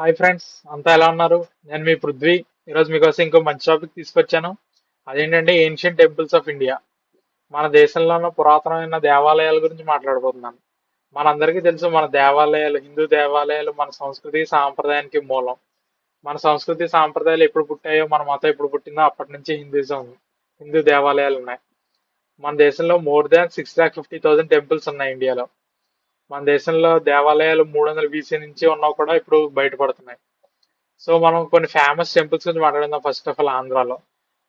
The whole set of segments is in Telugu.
హాయ్ ఫ్రెండ్స్ అంతా ఎలా ఉన్నారు? నేను మీ పృథ్వీ. ఈరోజు మీకోసం ఇంకో మంచి టాపిక్ తీసుకొచ్చాను. అదేంటంటే ఏన్షియన్ టెంపుల్స్ ఆఫ్ ఇండియా మన దేశంలో ఉన్న పురాతనమైన దేవాలయాల గురించి మాట్లాడబోతున్నాను. మనందరికీ తెలుసు మన దేవాలయాలు హిందూ దేవాలయాలు మన సంస్కృతి సాంప్రదాయానికి మూలం. మన సంస్కృతి సాంప్రదాయాలు ఎప్పుడు పుట్టాయో మన మతం ఎప్పుడు పుట్టిందో అప్పటి నుంచి హిందూజం ఉంది హిందూ దేవాలయాలు ఉన్నాయి. మన దేశంలో more than six lakh fifty thousand temples ఉన్నాయి ఇండియాలో. మన దేశంలో దేవాలయాలు మూడు వందల బీసీ నుంచి ఉన్నా కూడా ఇప్పుడు బయటపడుతున్నాయి. సో మనం కొన్ని ఫేమస్ టెంపుల్స్ గురించి మాట్లాడుదాం ఫస్ట్ ఆఫ్ ఆల్ ఆంధ్రాలో.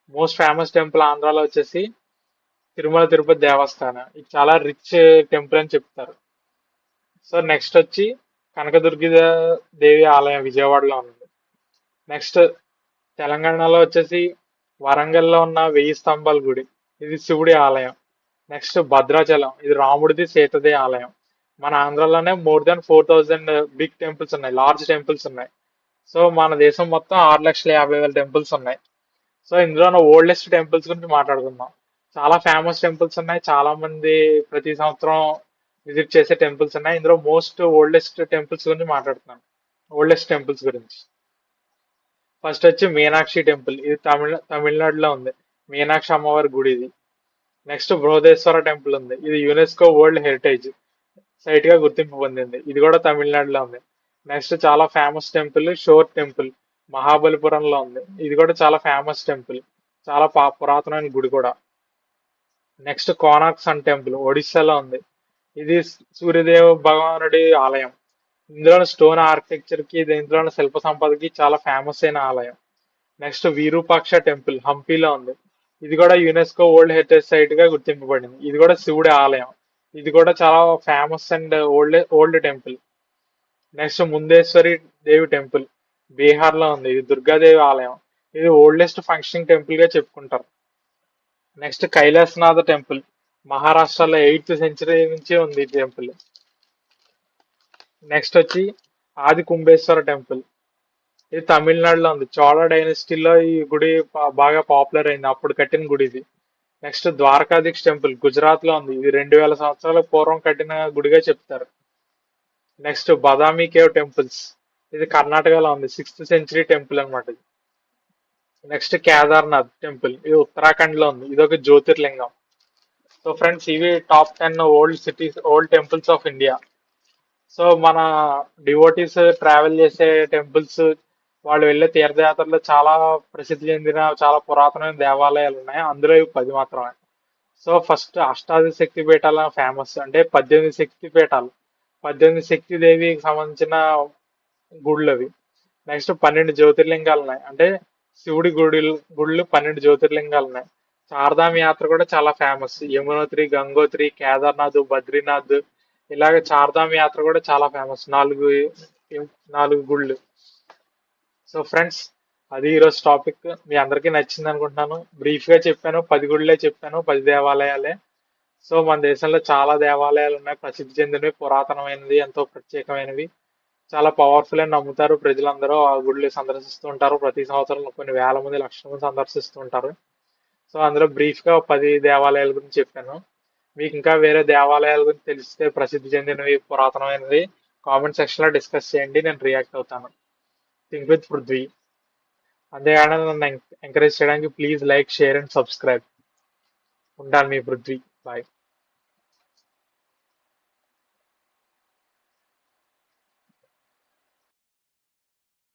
మోస్ట్ ఫేమస్ టెంపుల్ ఆంధ్రాలో వచ్చేసి తిరుమల తిరుపతి దేవస్థానం. ఇది చాలా రిచ్ టెంపుల్ అని చెప్తారు. సో నెక్స్ట్ వచ్చి కనకదుర్గి దేవి ఆలయం విజయవాడలో ఉంది. నెక్స్ట్ తెలంగాణలో వచ్చేసి వరంగల్లో ఉన్న వెయ్యి స్తంభాల గుడి. ఇది శివుడి ఆలయం. నెక్స్ట్ భద్రాచలం. ఇది రాముడిది సీతది ఆలయం. మన ఆంధ్రాలోనే more than four thousand big temples ఉన్నాయి లార్జ్ టెంపుల్స్ ఉన్నాయి. సో మన దేశం మొత్తం ఆరు లక్షల యాభై వేల టెంపుల్స్ ఉన్నాయి. సో ఇందులో ఓల్డెస్ట్ టెంపుల్స్ గురించి మాట్లాడుకుందాం. చాలా ఫేమస్ టెంపుల్స్ ఉన్నాయి. చాలా మంది ప్రతి సంవత్సరం విజిట్ చేసే టెంపుల్స్ ఉన్నాయి. ఇందులో మోస్ట్ ఓల్డెస్ట్ టెంపుల్స్ గురించి మాట్లాడుతున్నాను. ఓల్డెస్ట్ టెంపుల్స్ గురించి. ఫస్ట్ వచ్చి మీనాక్షి టెంపుల్. ఇది తమిళ తమిళనాడులో ఉంది. మీనాక్షి అమ్మవారి గుడి ఇది. నెక్స్ట్ బృహదేశ్వర టెంపుల్ ఉంది. ఇది యునెస్కో వరల్డ్ హెరిటేజ్. సైట్గా గుర్తింపు పొందింది. ఇది కూడా తమిళనాడులో ఉంది. నెక్స్ట్ చాలా ఫేమస్ టెంపుల్ షోర్ టెంపుల్ మహాబలిపురంలో ఉంది. ఇది కూడా చాలా ఫేమస్ టెంపుల్. చాలా పా- పురాతనమైన గుడి కూడా. నెక్స్ట్ కోనార్క్ సన్ టెంపుల్ ఒడిస్సాలో ఉంది. ఇది సూర్యదేవ భగవానుడి ఆలయం. ఇందులో స్టోన్ ఆర్కిటెక్చర్కి దీంట్లో శిల్ప సంపదకి చాలా ఫేమస్ అయిన ఆలయం. నెక్స్ట్ వీరూపాక్ష టెంపుల్ హంపీలో ఉంది. ఇది కూడా యునెస్కో వరల్డ్ హెరిటేజ్ సైట్గా గుర్తింపబడింది. ఇది కూడా శివుడి ఆలయం. ఇది కూడా చాలా famous and old old temple next Mundeshwari Devi temple బీహార్లో ఉంది. ఇది దుర్గాదేవి ఆలయం. ఇది ఓల్డెస్ట్ ఫంక్షనింగ్ టెంపుల్గా చెప్పుకుంటారు. నెక్స్ట్ కైలాసనాథ టెంపుల్ మహారాష్ట్రలో ఎయిత్ సెంచరీ నుంచి ఉంది ఈ టెంపుల్ నెక్స్ట్ వచ్చి ఆది కుంభేశ్వర టెంపుల్ ఇది తమిళనాడులో ఉంది. చోళ డైనస్టీలో ఈ గుడి బాగా పాపులర్ అయింది. అప్పుడు కట్టిన గుడి ఇది. నెక్స్ట్ ద్వారకాధీక్ష టెంపుల్ గుజరాత్లో ఉంది. ఇది రెండు వేల సంవత్సరాల పూర్వం కట్టిన గుడిగా చెప్తారు. Next Badami cave temples. ఇది కర్ణాటకలో ఉంది. సిక్స్త్ సెంచరీ టెంపుల్ అనమాట ఇది. Next Kedarnath temple. ఇది ఉత్తరాఖండ్లో ఉంది. ఇది ఒక జ్యోతిర్లింగం. సో ఫ్రెండ్స్ ఇవి top ten old cities old temples of India. So మన డివోటీస్ ట్రావెల్ చేసే టెంపుల్స్ వాళ్ళు వెళ్ళే తీర్థయాత్రలో చాలా ప్రసిద్ధి చెందిన చాలా పురాతనమైన దేవాలయాలు ఉన్నాయి. అందులో ఇవి పది మాత్రమే. సో ఫస్ట్ అష్టాదశ శక్తి పీఠాలు ఫేమస్ అంటే పద్దెనిమిది శక్తి పీఠాలు. పద్దెనిమిది శక్తి దేవికి సంబంధించిన గుళ్ళు అవి నెక్స్ట్ పన్నెండు జ్యోతిర్లింగాలు ఉన్నాయి. అంటే శివుడి గుడి గుళ్ళు పన్నెండు జ్యోతిర్లింగాలు ఉన్నాయి. చార్ధామ్ యాత్ర కూడా చాలా ఫేమస్ యమునోత్రి గంగోత్రి కేదార్నాథ్ బద్రీనాథ్. ఇలాగ చార్ధామ్ యాత్ర కూడా చాలా ఫేమస్ నాలుగు నాలుగు గుళ్ళు. సో ఫ్రెండ్స్ అది ఈరోజు టాపిక్ మీ అందరికీ నచ్చింది అనుకుంటున్నాను. బ్రీఫ్గా చెప్పాను పది గుళ్ళే చెప్పాను పది దేవాలయాలే. సో మన దేశంలో చాలా దేవాలయాలు ఉన్నాయి. ప్రసిద్ధి చెందినవి పురాతనమైనవి ఎంతో ప్రత్యేకమైనవి. చాలా పవర్ఫుల్ అని నమ్ముతారు ప్రజలందరూ. ఆ గుళ్ళు సందర్శిస్తూ ఉంటారు. ప్రతి సంవత్సరం కొన్ని వేల మంది లక్షల మంది సందర్శిస్తూ ఉంటారు. సో అందులో బ్రీఫ్గా పది దేవాలయాల గురించి చెప్పాను. మీకు ఇంకా వేరే దేవాలయాల గురించి తెలిస్తే ప్రసిద్ధి చెందినవి పురాతనమైనవి కామెంట్ సెక్షన్లో డిస్కస్ చేయండి. నేను రియాక్ట్ అవుతాను. థింక్ విత్ పృథ్వీ అంతేకాకుండా నన్ను ఎంకరేజ్ చేయడానికి please like share and subscribe ఉంటాను మీ పృథ్వీ బాయ్